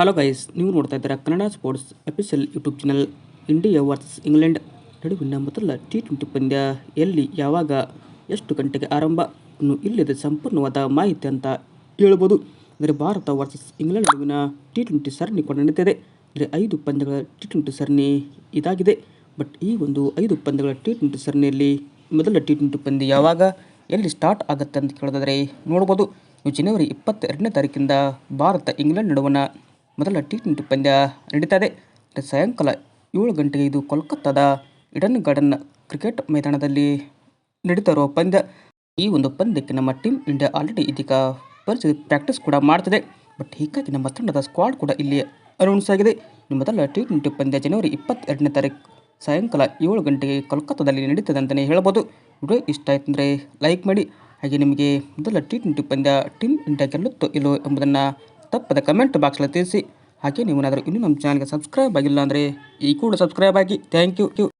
Hello guys ನೀವು ನೋಡ್ತಾ ಇದ್ದೀರಾ Kannada sports official YouTube channel India versus England ನಡುವಿನ ಮೊದಲ ಟಿ ಟ್ವೆಂಟಿ ಪಂದ್ಯ ಎಲ್ಲಿ, ಯಾವಾಗ, ಎಷ್ಟು ಗಂಟೆಗೆ ಆರಂಭ ಇನ್ನು ಇಲ್ಲದ ಸಂಪೂರ್ಣವಾದ ಮಾಹಿತಿ ಅಂತ ಹೇಳ್ಬೋದು. ಅಂದರೆ ಭಾರತ ವರ್ಸಸ್ ಇಂಗ್ಲೆಂಡ್ ನಡುವಿನ ಟಿ ಟ್ವೆಂಟಿ ಸರಣಿ ಕೂಡ ನಡೀತಿದೆ. ಅಂದರೆ ಐದು ಪಂದ್ಯಗಳ ಟಿ ಟ್ವೆಂಟಿ ಸರಣಿ ಇದಾಗಿದೆ. ಬಟ್ ಈ ಒಂದು ಐದು ಪಂದ್ಯಗಳ ಟಿ ಟ್ವೆಂಟಿ ಸರಣಿಯಲ್ಲಿ ಮೊದಲ ಟಿ ಟ್ವೆಂಟಿ ಪಂದ್ಯ ಯಾವಾಗ, ಎಲ್ಲಿ ಸ್ಟಾರ್ಟ್ ಆಗುತ್ತೆ ಅಂತ ಕೇಳಿದ್ರೆ ನೋಡ್ಬೋದು. ನೀವು ಜನವರಿ ಇಪ್ಪತ್ತೆರಡನೇ ತಾರೀಕಿಂದ ಭಾರತ ಇಂಗ್ಲೆಂಡ್ ನಡುವಣ ಮೊದಲ ಟಿ ಟ್ವೆಂಟಿ ಪಂದ್ಯ ನಡೀತಾ ಇದೆ. ಅಂದರೆ ಸಾಯಂಕಾಲ ಏಳು ಗಂಟೆಗೆ ಇದು ಕೋಲ್ಕತ್ತಾದ ಇಡನ್ ಗಾರ್ಡನ್ ಕ್ರಿಕೆಟ್ ಮೈದಾನದಲ್ಲಿ ನಡೀತಾ ಪಂದ್ಯ. ಈ ಒಂದು ಪಂದ್ಯಕ್ಕೆ ನಮ್ಮ ಟೀಮ್ ಇಂಡಿಯಾ ಆಲ್ರೆಡಿ ಇದೀಗ ಪರಿಸ್ಥಿತಿ ಪ್ರಾಕ್ಟೀಸ್ ಕೂಡ ಮಾಡ್ತದೆ. ಬಟ್ ಹೀಗಾಗಿ ನಮ್ಮ ತಂಡದ ಸ್ಕ್ವಾಡ್ ಕೂಡ ಇಲ್ಲಿ ಅನೌನ್ಸ್ ಆಗಿದೆ. ಮೊದಲ ಟಿ ಟ್ವೆಂಟಿ ಪಂದ್ಯ ಜನವರಿ ಇಪ್ಪತ್ತೆರಡನೇ ತಾರೀಕು ಸಾಯಂಕಾಲ ಏಳು ಗಂಟೆಗೆ ಕೋಲ್ಕತ್ತಾದಲ್ಲಿ ನಡೀತದೆ ಅಂತಲೇ ಹೇಳ್ಬೋದು. ವಿಡಿಯೋ ಇಷ್ಟ ಆಯ್ತು ಲೈಕ್ ಮಾಡಿ. ಹಾಗೆ ನಿಮಗೆ ಮೊದಲ ಟಿ ಟ್ವೆಂಟಿ ಪಂದ್ಯ ಟೀಮ್ ಇಂಡಿಯಾ ಗೆಲ್ಲುತ್ತೋ ಇಲ್ಲೋ ಎಂಬುದನ್ನು ತಪ್ಪದ ಕಮೆಂಟ್ ಬಾಕ್ಸಲ್ಲಿ ತಿಳಿಸಿ. ಹಾಗೆ ನೀವೇನಾದರೂ ಇನ್ನೂ ನಮ್ಮ ಚಾನಲ್ಗೆ ಸಬ್ಸ್ಕ್ರೈಬ್ ಆಗಿಲ್ಲ ಅಂದರೆ ಈ ಕೂಡ ಸಬ್ಸ್ಕ್ರೈಬ್ ಆಗಿ. Thank you